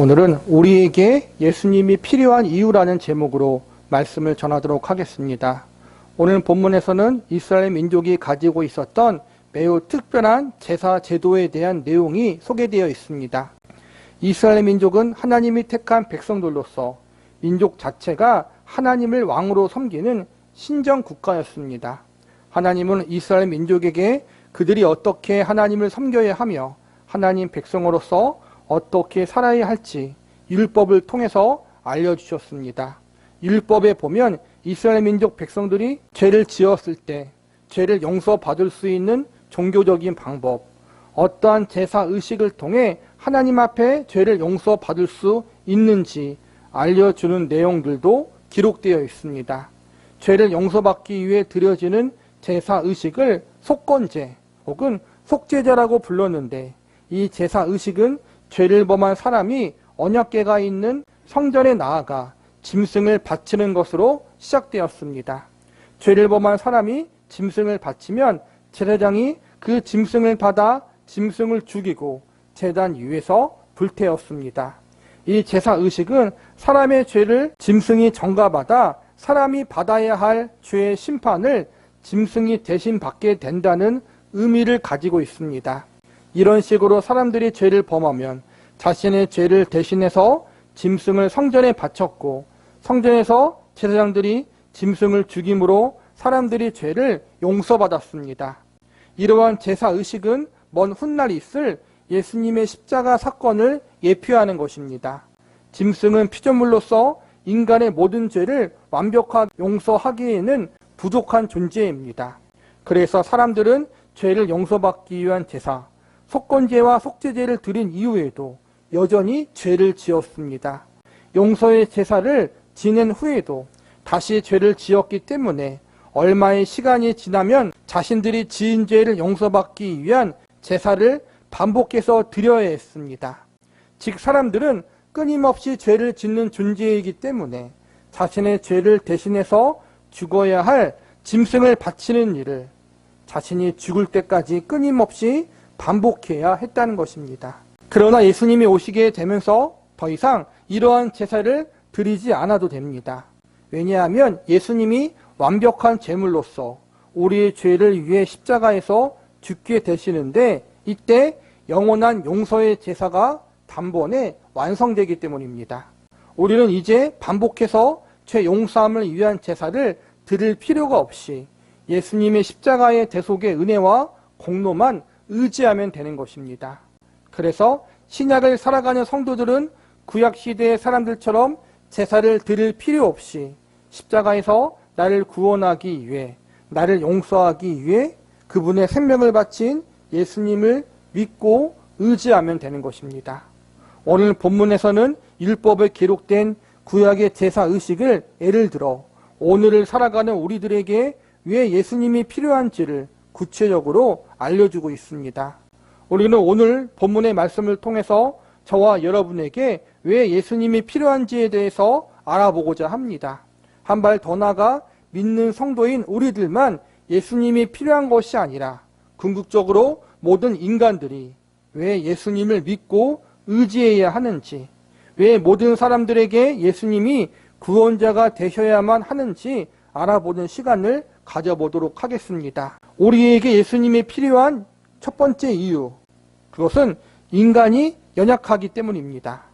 오늘은 우리에게 예수님이 필요한 이유라는 제목으로 말씀을 전하도록 하겠습니다. 오늘 본문에서는 이스라엘 민족이 가지고 있었던 매우 특별한 제사 제도에 대한 내용이 소개되어 있습니다. 이스라엘 민족은 하나님이 택한 백성들로서 민족 자체가 하나님을 왕으로 섬기는 신정 국가였습니다. 하나님은 이스라엘 민족에게 그들이 어떻게 하나님을 섬겨야 하며 하나님 백성으로서 어떻게 살아야 할지 율법을 통해서 알려주셨습니다. 율법에 보면 이스라엘 민족 백성들이 죄를 지었을 때 죄를 용서받을 수 있는 종교적인 방법, 어떠한 제사 의식을 통해 하나님 앞에 죄를 용서받을 수 있는지 알려주는 내용들도 기록되어 있습니다. 죄를 용서받기 위해 드려지는 제사 의식을 속건제 혹은 속죄제라고 불렀는데 이 제사 의식은 죄를 범한 사람이 언약계가 있는 성전에 나아가 짐승을 바치는 것으로 시작되었습니다. 죄를 범한 사람이 짐승을 바치면 제사장이 그 짐승을 받아 짐승을 죽이고 제단 위에서 불태웠습니다. 이 제사 의식은 사람의 죄를 짐승이 전가받아 사람이 받아야 할 죄의 심판을 짐승이 대신 받게 된다는 의미를 가지고 있습니다. 이런 식으로 사람들이 죄를 범하면 자신의 죄를 대신해서 짐승을 성전에 바쳤고 성전에서 제사장들이 짐승을 죽임으로 사람들이 죄를 용서받았습니다. 이러한 제사 의식은 먼 훗날 있을 예수님의 십자가 사건을 예표하는 것입니다. 짐승은 피조물로서 인간의 모든 죄를 완벽하게 용서하기에는 부족한 존재입니다. 그래서 사람들은 죄를 용서받기 위한 제사, 속건제와 속죄제를 드린 이후에도 여전히 죄를 지었습니다. 용서의 제사를 지낸 후에도 다시 죄를 지었기 때문에 얼마의 시간이 지나면 자신들이 지은 죄를 용서받기 위한 제사를 반복해서 드려야 했습니다. 즉 사람들은 끊임없이 죄를 짓는 존재이기 때문에 자신의 죄를 대신해서 죽어야 할 짐승을 바치는 일을 자신이 죽을 때까지 끊임없이 반복해야 했다는 것입니다. 그러나 예수님이 오시게 되면서 더 이상 이러한 제사를 드리지 않아도 됩니다. 왜냐하면 예수님이 완벽한 제물로서 우리의 죄를 위해 십자가에서 죽게 되시는데 이때 영원한 용서의 제사가 단번에 완성되기 때문입니다. 우리는 이제 반복해서 죄 용서함을 위한 제사를 드릴 필요가 없이 예수님의 십자가의 대속의 은혜와 공로만 의지하면 되는 것입니다. 그래서 신약을 살아가는 성도들은 구약 시대의 사람들처럼 제사를 드릴 필요 없이 십자가에서 나를 구원하기 위해 나를 용서하기 위해 그분의 생명을 바친 예수님을 믿고 의지하면 되는 것입니다. 오늘 본문에서는 율법에 기록된 구약의 제사 의식을 예를 들어 오늘을 살아가는 우리들에게 왜 예수님이 필요한지를 구체적으로 알려주고 있습니다. 우리는 오늘 본문의 말씀을 통해서 저와 여러분에게 왜 예수님이 필요한지에 대해서 알아보고자 합니다. 한 발 더 나가 믿는 성도인 우리들만 예수님이 필요한 것이 아니라 궁극적으로 모든 인간들이 왜 예수님을 믿고 의지해야 하는지, 왜 모든 사람들에게 예수님이 구원자가 되셔야만 하는지 알아보는 시간을 가져보도록 하겠습니다. 우리에게 예수님이 필요한 첫 번째 이유, 그것은 인간이 연약하기 때문입니다.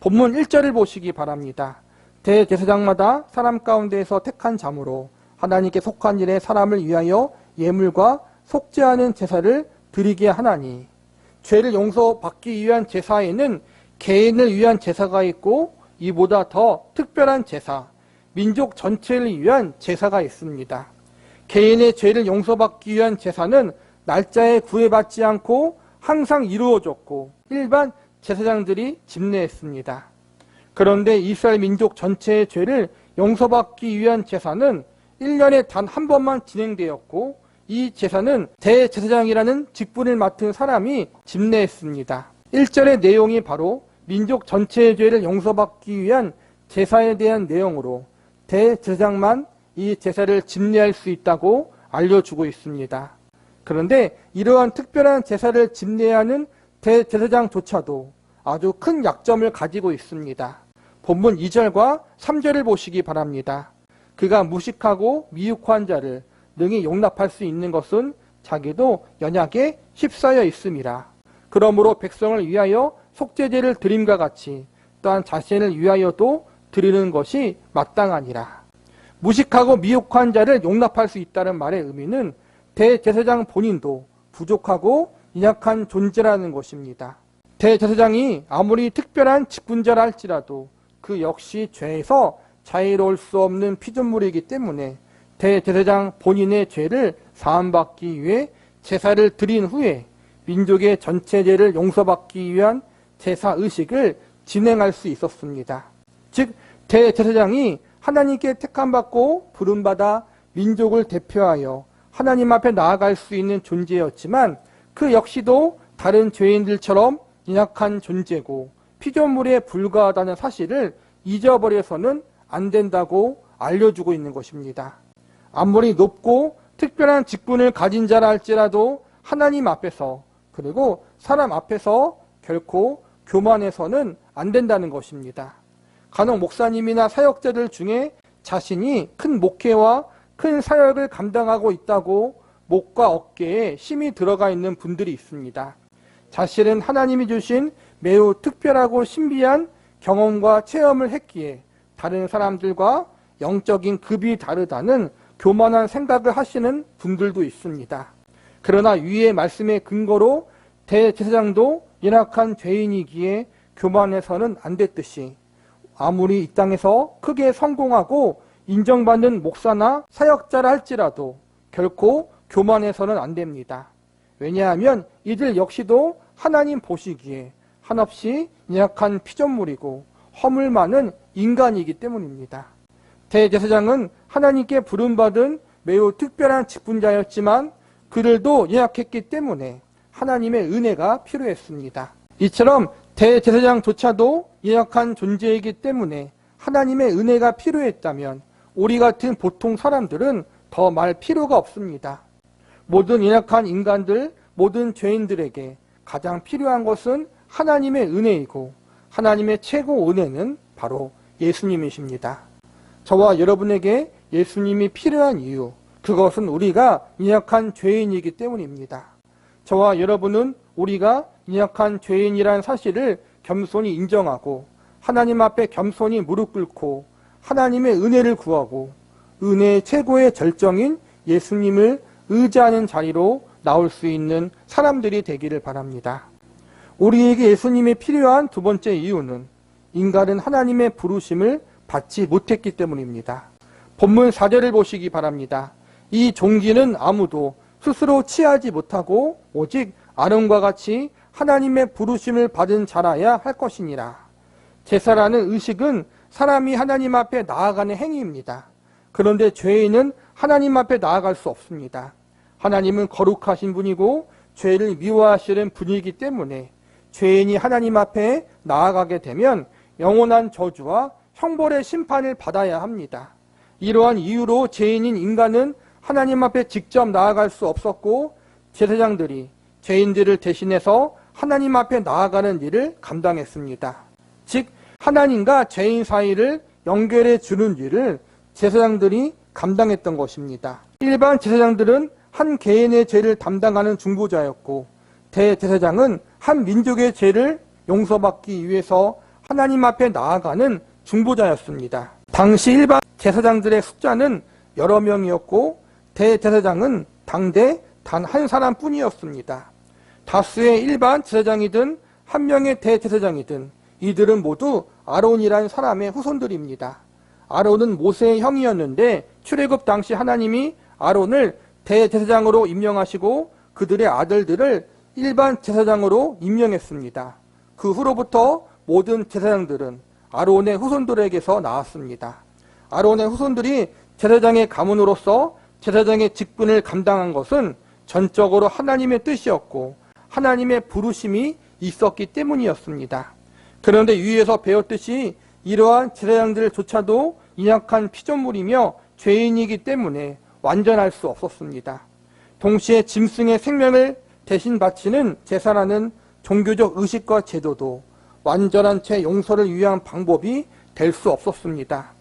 본문 1절을 보시기 바랍니다. 대제사장마다 사람 가운데에서 택한 자무로 하나님께 속한 일에 사람을 위하여 예물과 속죄하는 제사를 드리게 하나니 죄를 용서받기 위한 제사에는 개인을 위한 제사가 있고 이보다 더 특별한 제사, 민족 전체를 위한 제사가 있습니다. 개인의 죄를 용서받기 위한 제사는 날짜에 구애받지 않고 항상 이루어졌고 일반 제사장들이 집례했습니다. 그런데 이스라엘 민족 전체의 죄를 용서받기 위한 제사는 1년에 단 한 번만 진행되었고 이 제사는 대제사장이라는 직분을 맡은 사람이 집례했습니다. 1절의 내용이 바로 민족 전체의 죄를 용서받기 위한 제사에 대한 내용으로 대제사장만 이 제사를 집례할 수 있다고 알려주고 있습니다. 그런데 이러한 특별한 제사를 집례하는 대제사장조차도 아주 큰 약점을 가지고 있습니다. 본문 2절과 3절을 보시기 바랍니다. 그가 무식하고 미육한 자를 능히 용납할 수 있는 것은 자기도 연약에 휩싸여 있음이라. 그러므로 백성을 위하여 속죄제를 드림과 같이 또한 자신을 위하여도 드리는 것이 마땅하니라. 무식하고 미혹한 자를 용납할 수 있다는 말의 의미는 대제사장 본인도 부족하고 연약한 존재라는 것입니다. 대제사장이 아무리 특별한 직분자라 할지라도 그 역시 죄에서 자유로울 수 없는 피조물이기 때문에 대제사장 본인의 죄를 사함받기 위해 제사를 드린 후에 민족의 전체 죄를 용서받기 위한 제사 의식을 진행할 수 있었습니다. 즉 대제사장이 하나님께 택함받고 부름받아 민족을 대표하여 하나님 앞에 나아갈 수 있는 존재였지만 그 역시도 다른 죄인들처럼 연약한 존재고 피조물에 불과하다는 사실을 잊어버려서는 안 된다고 알려주고 있는 것입니다. 아무리 높고 특별한 직분을 가진 자라 할지라도 하나님 앞에서 그리고 사람 앞에서 결코 교만해서는 안 된다는 것입니다. 간혹 목사님이나 사역자들 중에 자신이 큰 목회와 큰 사역을 감당하고 있다고 목과 어깨에 힘이 들어가 있는 분들이 있습니다. 자신은 하나님이 주신 매우 특별하고 신비한 경험과 체험을 했기에 다른 사람들과 영적인 급이 다르다는 교만한 생각을 하시는 분들도 있습니다. 그러나 위의 말씀의 근거로 대제사장도 연약한 죄인이기에 교만해서는 안 됐듯이 아무리 이 땅에서 크게 성공하고 인정받는 목사나 사역자라 할지라도 결코 교만해서는 안 됩니다. 왜냐하면 이들 역시도 하나님 보시기에 한없이 연약한 피조물이고 허물 많은 인간이기 때문입니다. 대제사장은 하나님께 부름받은 매우 특별한 직분자였지만 그들도 연약했기 때문에 하나님의 은혜가 필요했습니다. 이처럼 대제사장조차도 연약한 존재이기 때문에 하나님의 은혜가 필요했다면 우리 같은 보통 사람들은 더 말 필요가 없습니다. 모든 연약한 인간들, 모든 죄인들에게 가장 필요한 것은 하나님의 은혜이고 하나님의 최고 은혜는 바로 예수님이십니다. 저와 여러분에게 예수님이 필요한 이유, 그것은 우리가 연약한 죄인이기 때문입니다. 저와 여러분은 우리가 연약한 죄인이란 사실을 겸손히 인정하고 하나님 앞에 겸손히 무릎 꿇고 하나님의 은혜를 구하고 은혜의 최고의 절정인 예수님을 의지하는 자리로 나올 수 있는 사람들이 되기를 바랍니다. 우리에게 예수님이 필요한 두 번째 이유는 인간은 하나님의 부르심을 받지 못했기 때문입니다. 본문 4절을 보시기 바랍니다. 이 종기는 아무도 스스로 취하지 못하고 오직 아론과 같이 하나님의 부르심을 받은 자라야 할 것이니라. 제사라는 의식은 사람이 하나님 앞에 나아가는 행위입니다. 그런데 죄인은 하나님 앞에 나아갈 수 없습니다. 하나님은 거룩하신 분이고 죄를 미워하시는 분이기 때문에 죄인이 하나님 앞에 나아가게 되면 영원한 저주와 형벌의 심판을 받아야 합니다. 이러한 이유로 죄인인 인간은 하나님 앞에 직접 나아갈 수 없었고 제사장들이 죄인들을 대신해서 하나님 앞에 나아가는 일을 감당했습니다. 즉 하나님과 죄인 사이를 연결해 주는 일을 제사장들이 감당했던 것입니다. 일반 제사장들은 한 개인의 죄를 담당하는 중보자였고 대제사장은 한 민족의 죄를 용서받기 위해서 하나님 앞에 나아가는 중보자였습니다. 당시 일반 제사장들의 숫자는 여러 명이었고 대제사장은 당대 단 한 사람뿐이었습니다. 다수의 일반 제사장이든 한 명의 대제사장이든 이들은 모두 아론이란 사람의 후손들입니다. 아론은 모세의 형이었는데 출애굽 당시 하나님이 아론을 대제사장으로 임명하시고 그들의 아들들을 일반 제사장으로 임명했습니다. 그 후로부터 모든 제사장들은 아론의 후손들에게서 나왔습니다. 아론의 후손들이 제사장의 가문으로서 제사장의 직분을 감당한 것은 전적으로 하나님의 뜻이었고 하나님의 부르심이 있었기 때문이었습니다. 그런데 위에서 배웠듯이 이러한 제사장들조차도 연약한 피조물이며 죄인이기 때문에 완전할 수 없었습니다. 동시에 짐승의 생명을 대신 바치는 제사라는 종교적 의식과 제도도 완전한 죄 용서를 위한 방법이 될 수 없었습니다.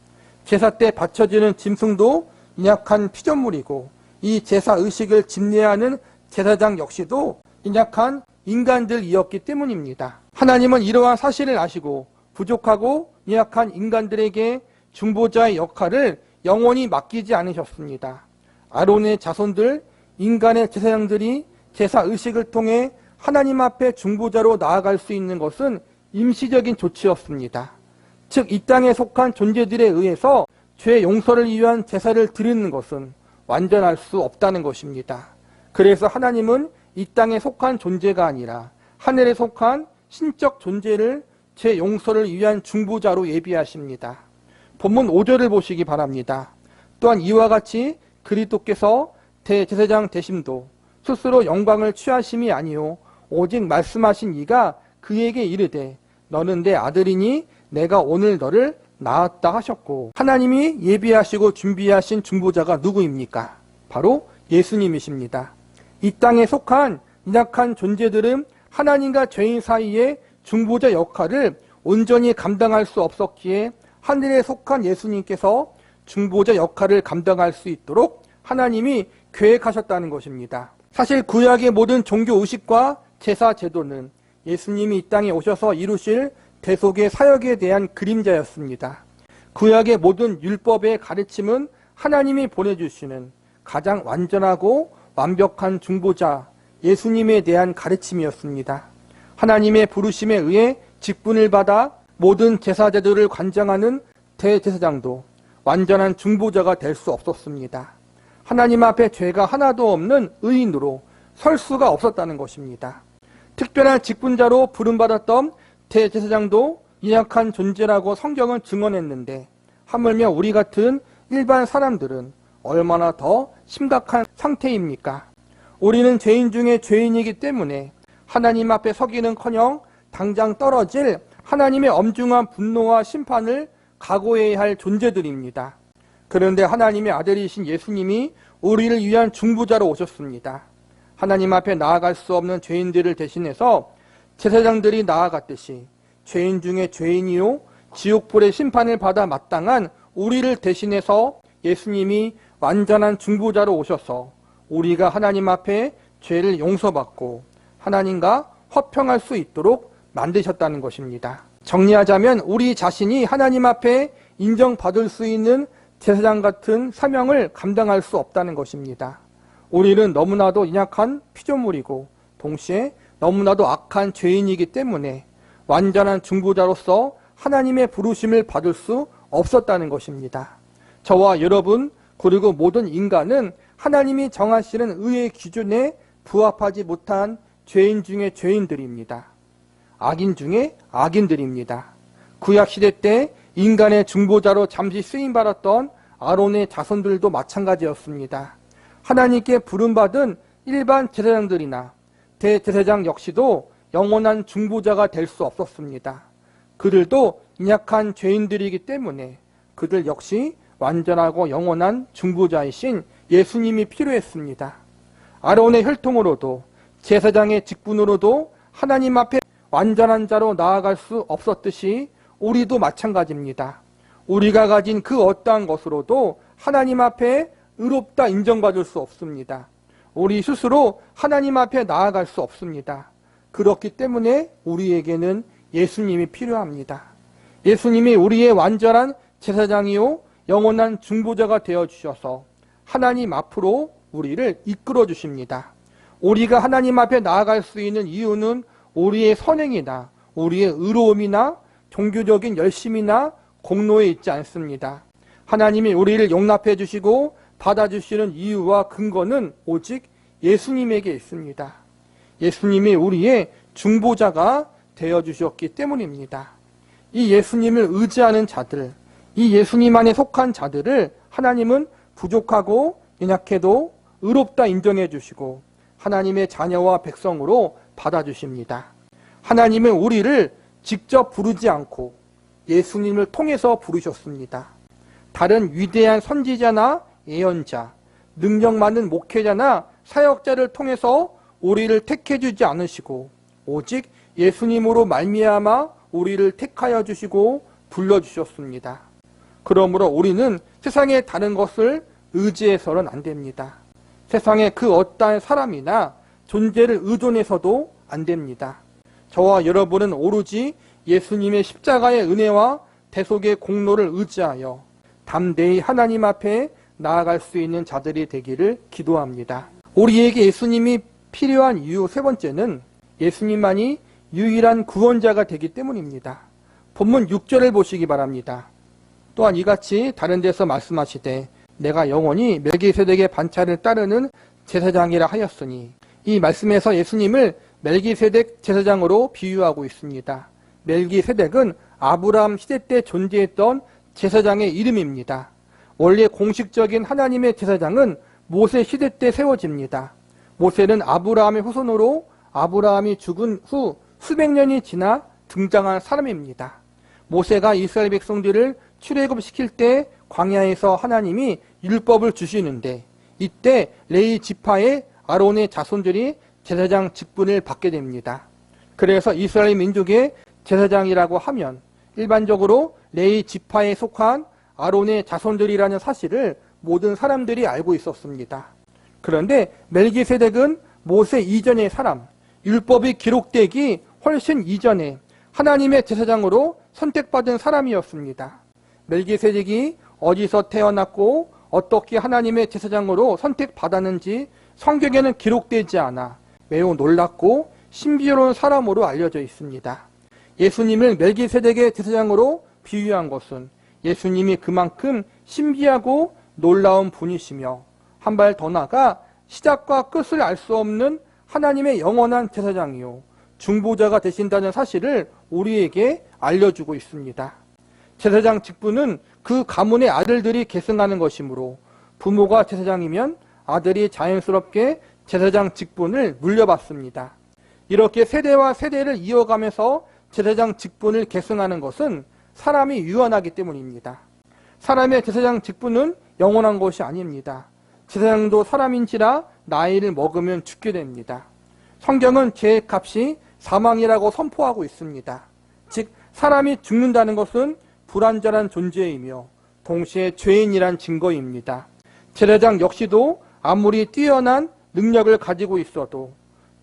제사 때 바쳐지는 짐승도 인약한 피조물이고 이 제사 의식을 집례하는 제사장 역시도 인약한 인간들이었기 때문입니다. 하나님은 이러한 사실을 아시고 부족하고 인약한 인간들에게 중보자의 역할을 영원히 맡기지 않으셨습니다. 아론의 자손들, 인간의 제사장들이 제사 의식을 통해 하나님 앞에 중보자로 나아갈 수 있는 것은 임시적인 조치였습니다. 즉, 이 땅에 속한 존재들에 의해서 죄 용서를 위한 제사를 드리는 것은 완전할 수 없다는 것입니다. 그래서 하나님은 이 땅에 속한 존재가 아니라 하늘에 속한 신적 존재를 죄 용서를 위한 중보자로 예비하십니다. 본문 5절을 보시기 바랍니다. 또한 이와 같이 그리스도께서 대제사장 되심도 스스로 영광을 취하심이 아니요 오직 말씀하신 이가 그에게 이르되 너는 내 아들이니 내가 오늘 너를 낳았다 하셨고 하나님이 예비하시고 준비하신 중보자가 누구입니까? 바로 예수님이십니다. 이 땅에 속한 인약한 존재들은 하나님과 죄인 사이에 중보자 역할을 온전히 감당할 수 없었기에 하늘에 속한 예수님께서 중보자 역할을 감당할 수 있도록 하나님이 계획하셨다는 것입니다. 사실 구약의 모든 종교 의식과 제사 제도는 예수님이 이 땅에 오셔서 이루실 대속의 사역에 대한 그림자였습니다. 구약의 모든 율법의 가르침은 하나님이 보내주시는 가장 완전하고 완벽한 중보자 예수님에 대한 가르침이었습니다. 하나님의 부르심에 의해 직분을 받아 모든 제사제도를 관장하는 대제사장도 완전한 중보자가 될 수 없었습니다. 하나님 앞에 죄가 하나도 없는 의인으로 설 수가 없었다는 것입니다. 특별한 직분자로 부름받았던 대제사장도 연약한 존재라고 성경은 증언했는데 하물며 우리 같은 일반 사람들은 얼마나 더 심각한 상태입니까? 우리는 죄인 중에 죄인이기 때문에 하나님 앞에 서기는커녕 당장 떨어질 하나님의 엄중한 분노와 심판을 각오해야 할 존재들입니다. 그런데 하나님의 아들이신 예수님이 우리를 위한 중부자로 오셨습니다. 하나님 앞에 나아갈 수 없는 죄인들을 대신해서 제사장들이 나아갔듯이 죄인 중에 죄인이요 지옥불의 심판을 받아 마땅한 우리를 대신해서 예수님이 완전한 중보자로 오셔서 우리가 하나님 앞에 죄를 용서받고 하나님과 화평할 수 있도록 만드셨다는 것입니다. 정리하자면 우리 자신이 하나님 앞에 인정받을 수 있는 제사장 같은 사명을 감당할 수 없다는 것입니다. 우리는 너무나도 인약한 피조물이고 동시에 너무나도 악한 죄인이기 때문에 완전한 중보자로서 하나님의 부르심을 받을 수 없었다는 것입니다. 저와 여러분 그리고 모든 인간은 하나님이 정하시는 의의 기준에 부합하지 못한 죄인 중에 죄인들입니다. 악인 중에 악인들입니다. 구약시대 때 인간의 중보자로 잠시 쓰임받았던 아론의 자손들도 마찬가지였습니다. 하나님께 부름받은 일반 제사장들이나 대제사장 역시도 영원한 중보자가 될 수 없었습니다. 그들도 인약한 죄인들이기 때문에 그들 역시 완전하고 영원한 중보자이신 예수님이 필요했습니다. 아론의 혈통으로도 제사장의 직분으로도 하나님 앞에 완전한 자로 나아갈 수 없었듯이 우리도 마찬가지입니다. 우리가 가진 그 어떠한 것으로도 하나님 앞에 의롭다 인정받을 수 없습니다. 우리 스스로 하나님 앞에 나아갈 수 없습니다. 그렇기 때문에 우리에게는 예수님이 필요합니다. 예수님이 우리의 완전한 제사장이요 영원한 중보자가 되어 주셔서 하나님 앞으로 우리를 이끌어 주십니다. 우리가 하나님 앞에 나아갈 수 있는 이유는 우리의 선행이나 우리의 의로움이나 종교적인 열심이나 공로에 있지 않습니다. 하나님이 우리를 용납해 주시고 받아주시는 이유와 근거는 오직 예수님에게 있습니다. 예수님이 우리의 중보자가 되어 주셨기 때문입니다. 이 예수님을 의지하는 자들, 이 예수님 안에 속한 자들을 하나님은 부족하고 연약해도 의롭다 인정해 주시고 하나님의 자녀와 백성으로 받아주십니다. 하나님은 우리를 직접 부르지 않고 예수님을 통해서 부르셨습니다. 다른 위대한 선지자나 예언자, 능력 많은 목회자나 사역자를 통해서 우리를 택해 주지 않으시고 오직 예수님으로 말미암아 우리를 택하여 주시고 불러 주셨습니다. 그러므로 우리는 세상의 다른 것을 의지해서는 안 됩니다. 세상의 그 어떠한 사람이나 존재를 의존해서도 안 됩니다. 저와 여러분은 오로지 예수님의 십자가의 은혜와 대속의 공로를 의지하여 담대히 하나님 앞에 나아갈 수 있는 자들이 되기를 기도합니다. 우리에게 예수님이 필요한 이유 세 번째는 예수님만이 유일한 구원자가 되기 때문입니다. 본문 6절을 보시기 바랍니다. 또한 이같이 다른 데서 말씀하시되 내가 영원히 멜기세덱의 반차를 따르는 제사장이라 하였으니 이 말씀에서 예수님을 멜기세덱 제사장으로 비유하고 있습니다. 멜기세덱은 아브라함 시대 때 존재했던 제사장의 이름입니다. 원래 공식적인 하나님의 제사장은 모세 시대 때 세워집니다. 모세는 아브라함의 후손으로 아브라함이 죽은 후 수백 년이 지나 등장한 사람입니다. 모세가 이스라엘 백성들을 출애굽 시킬 때 광야에서 하나님이 율법을 주시는데 이때 레이 지파의 아론의 자손들이 제사장 직분을 받게 됩니다. 그래서 이스라엘 민족의 제사장이라고 하면 일반적으로 레이 지파에 속한 아론의 자손들이라는 사실을 모든 사람들이 알고 있었습니다. 그런데 멜기세덱은 모세 이전의 사람, 율법이 기록되기 훨씬 이전에 하나님의 제사장으로 선택받은 사람이었습니다. 멜기세덱이 어디서 태어났고 어떻게 하나님의 제사장으로 선택받았는지 성경에는 기록되지 않아 매우 놀랍고 신비로운 사람으로 알려져 있습니다. 예수님을 멜기세덱의 제사장으로 비유한 것은 예수님이 그만큼 신비하고 놀라운 분이시며 한 발 더 나가 시작과 끝을 알 수 없는 하나님의 영원한 제사장이요 중보자가 되신다는 사실을 우리에게 알려주고 있습니다. 제사장 직분은 그 가문의 아들들이 계승하는 것이므로 부모가 제사장이면 아들이 자연스럽게 제사장 직분을 물려받습니다. 이렇게 세대와 세대를 이어가면서 제사장 직분을 계승하는 것은 사람이 유연하기 때문입니다. 사람의 제사장 직분은 영원한 것이 아닙니다. 제사장도 사람인지라 나이를 먹으면 죽게 됩니다. 성경은 죄의 값이 사망이라고 선포하고 있습니다. 즉 사람이 죽는다는 것은 불완전한 존재이며 동시에 죄인이란 증거입니다. 제사장 역시도 아무리 뛰어난 능력을 가지고 있어도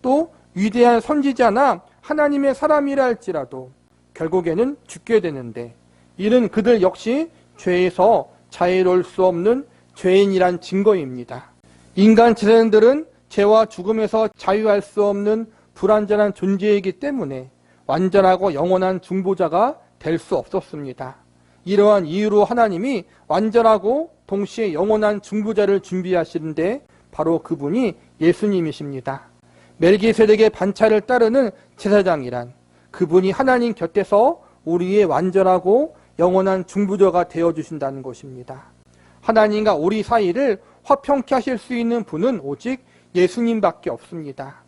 또 위대한 선지자나 하나님의 사람이라 할지라도 결국에는 죽게 되는데 이는 그들 역시 죄에서 자유로울 수 없는 죄인이란 증거입니다. 인간 제사장들은 죄와 죽음에서 자유할 수 없는 불완전한 존재이기 때문에 완전하고 영원한 중보자가 될 수 없었습니다. 이러한 이유로 하나님이 완전하고 동시에 영원한 중보자를 준비하시는데 바로 그분이 예수님이십니다. 멜기세덱의 반차를 따르는 제사장이란 그분이 하나님 곁에서 우리의 완전하고 영원한 중보자가 되어 주신다는 것입니다. 하나님과 우리 사이를 화평케 하실 수 있는 분은 오직 예수님밖에 없습니다.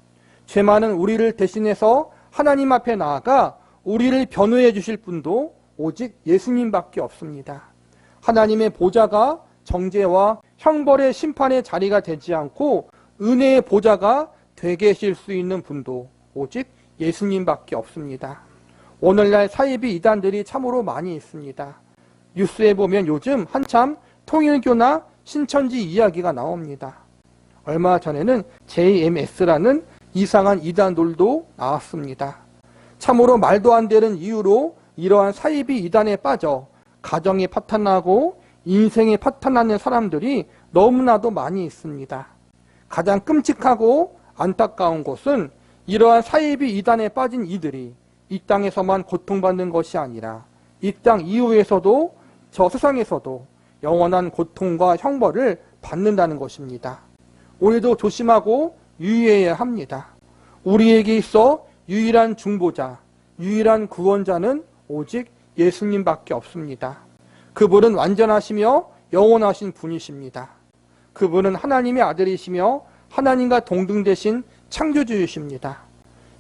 죄 많은 우리를 대신해서 하나님 앞에 나아가 우리를 변호해 주실 분도 오직 예수님밖에 없습니다. 하나님의 보좌가 정죄와 형벌의 심판의 자리가 되지 않고 은혜의 보좌가 되게 하실 수 있는 분도 오직 예수님밖에 없습니다. 오늘날 사이비 이단들이 참으로 많이 있습니다. 뉴스에 보면 요즘 한참 통일교나 신천지 이야기가 나옵니다. 얼마 전에는 JMS라는 이상한 이단들도 나왔습니다. 참으로 말도 안 되는 이유로 이러한 사이비 이단에 빠져 가정이 파탄나고 인생이 파탄나는 사람들이 너무나도 많이 있습니다. 가장 끔찍하고 안타까운 것은 이러한 사이비 이단에 빠진 이들이 이 땅에서만 고통받는 것이 아니라 이 땅 이후에서도 저 세상에서도 영원한 고통과 형벌을 받는다는 것입니다. 우리도 조심하고 유의해야 합니다. 우리에게 있어 유일한 중보자, 유일한 구원자는 오직 예수님밖에 없습니다. 그분은 완전하시며 영원하신 분이십니다. 그분은 하나님의 아들이시며 하나님과 동등되신 창조주이십니다.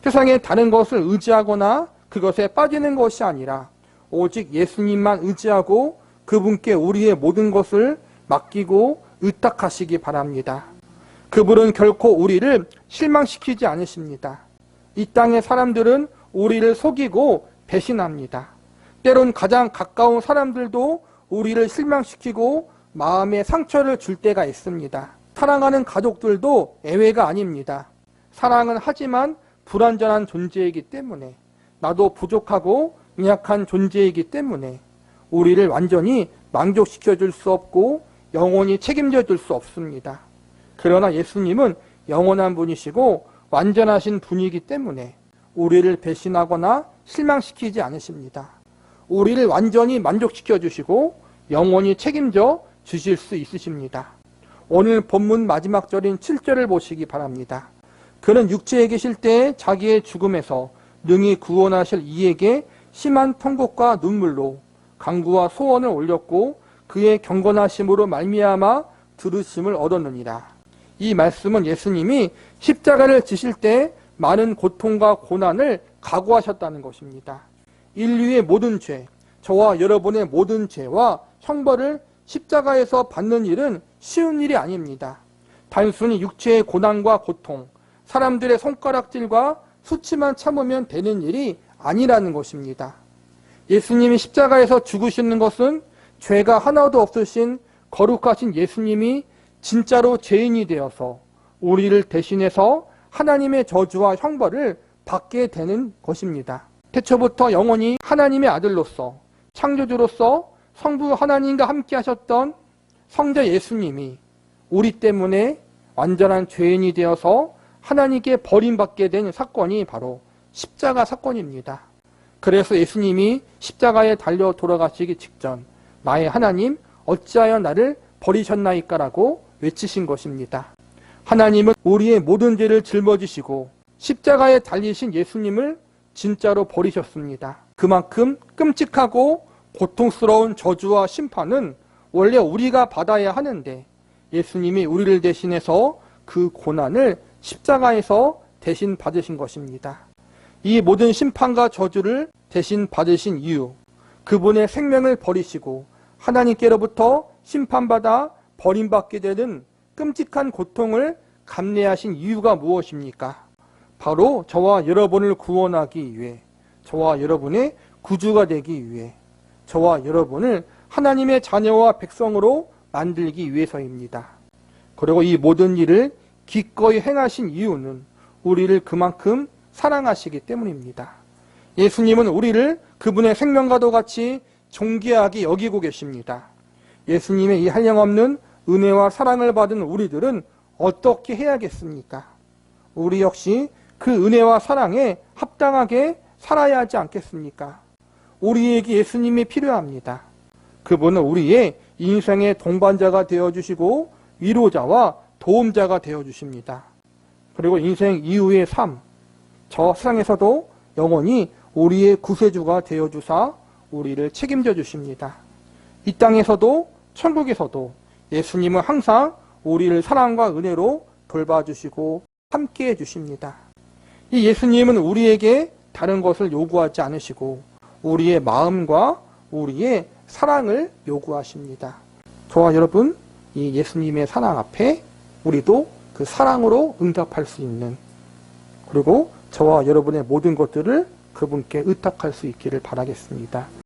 세상에 다른 것을 의지하거나 그것에 빠지는 것이 아니라 오직 예수님만 의지하고 그분께 우리의 모든 것을 맡기고 의탁하시기 바랍니다. 그분은 결코 우리를 실망시키지 않으십니다. 이 땅의 사람들은 우리를 속이고 배신합니다. 때론 가장 가까운 사람들도 우리를 실망시키고 마음에 상처를 줄 때가 있습니다. 사랑하는 가족들도 예외가 아닙니다. 사랑은 하지만 불완전한 존재이기 때문에 나도 부족하고 연약한 존재이기 때문에 우리를 완전히 만족시켜 줄 수 없고 영원히 책임져 줄 수 없습니다. 그러나 예수님은 영원한 분이시고 완전하신 분이기 때문에 우리를 배신하거나 실망시키지 않으십니다. 우리를 완전히 만족시켜 주시고 영원히 책임져 주실 수 있으십니다. 오늘 본문 마지막 절인 7절을 보시기 바랍니다. 그는 육체에 계실 때 자기의 죽음에서 능히 구원하실 이에게 심한 통곡과 눈물로 강구와 소원을 올렸고 그의 경건하심으로 말미암아 들으심을 얻었느니라. 이 말씀은 예수님이 십자가를 지실 때 많은 고통과 고난을 각오하셨다는 것입니다. 인류의 모든 죄, 저와 여러분의 모든 죄와 형벌을 십자가에서 받는 일은 쉬운 일이 아닙니다. 단순히 육체의 고난과 고통, 사람들의 손가락질과 수치만 참으면 되는 일이 아니라는 것입니다. 예수님이 십자가에서 죽으시는 것은 죄가 하나도 없으신 거룩하신 예수님이 진짜로 죄인이 되어서 우리를 대신해서 하나님의 저주와 형벌을 받게 되는 것입니다. 태초부터 영원히 하나님의 아들로서 창조주로서 성부 하나님과 함께 하셨던 성자 예수님이 우리 때문에 완전한 죄인이 되어서 하나님께 버림받게 된 사건이 바로 십자가 사건입니다. 그래서 예수님이 십자가에 달려 돌아가시기 직전 나의 하나님 어찌하여 나를 버리셨나이까라고 외치신 것입니다. 하나님은 우리의 모든 죄를 짊어지시고 십자가에 달리신 예수님을 진짜로 버리셨습니다. 그만큼 끔찍하고 고통스러운 저주와 심판은 원래 우리가 받아야 하는데 예수님이 우리를 대신해서 그 고난을 십자가에서 대신 받으신 것입니다. 이 모든 심판과 저주를 대신 받으신 이유, 그분의 생명을 버리시고 하나님께로부터 심판받아 버림받게 되는 끔찍한 고통을 감내하신 이유가 무엇입니까? 바로 저와 여러분을 구원하기 위해, 저와 여러분의 구주가 되기 위해, 저와 여러분을 하나님의 자녀와 백성으로 만들기 위해서입니다. 그리고 이 모든 일을 기꺼이 행하신 이유는 우리를 그만큼 사랑하시기 때문입니다. 예수님은 우리를 그분의 생명과도 같이 존귀하게 여기고 계십니다. 예수님의 이 한량없는 은혜와 사랑을 받은 우리들은 어떻게 해야겠습니까? 우리 역시 그 은혜와 사랑에 합당하게 살아야 하지 않겠습니까? 우리에게 예수님이 필요합니다. 그분은 우리의 인생의 동반자가 되어주시고 위로자와 도움자가 되어주십니다. 그리고 인생 이후의 삶, 저 세상에서도 영원히 우리의 구세주가 되어주사 우리를 책임져 주십니다. 이 땅에서도 천국에서도 예수님은 항상 우리를 사랑과 은혜로 돌봐주시고 함께 해주십니다. 이 예수님은 우리에게 다른 것을 요구하지 않으시고 우리의 마음과 우리의 사랑을 요구하십니다. 저와 여러분, 이 예수님의 사랑 앞에 우리도 그 사랑으로 응답할 수 있는 그리고 저와 여러분의 모든 것들을 그분께 의탁할 수 있기를 바라겠습니다.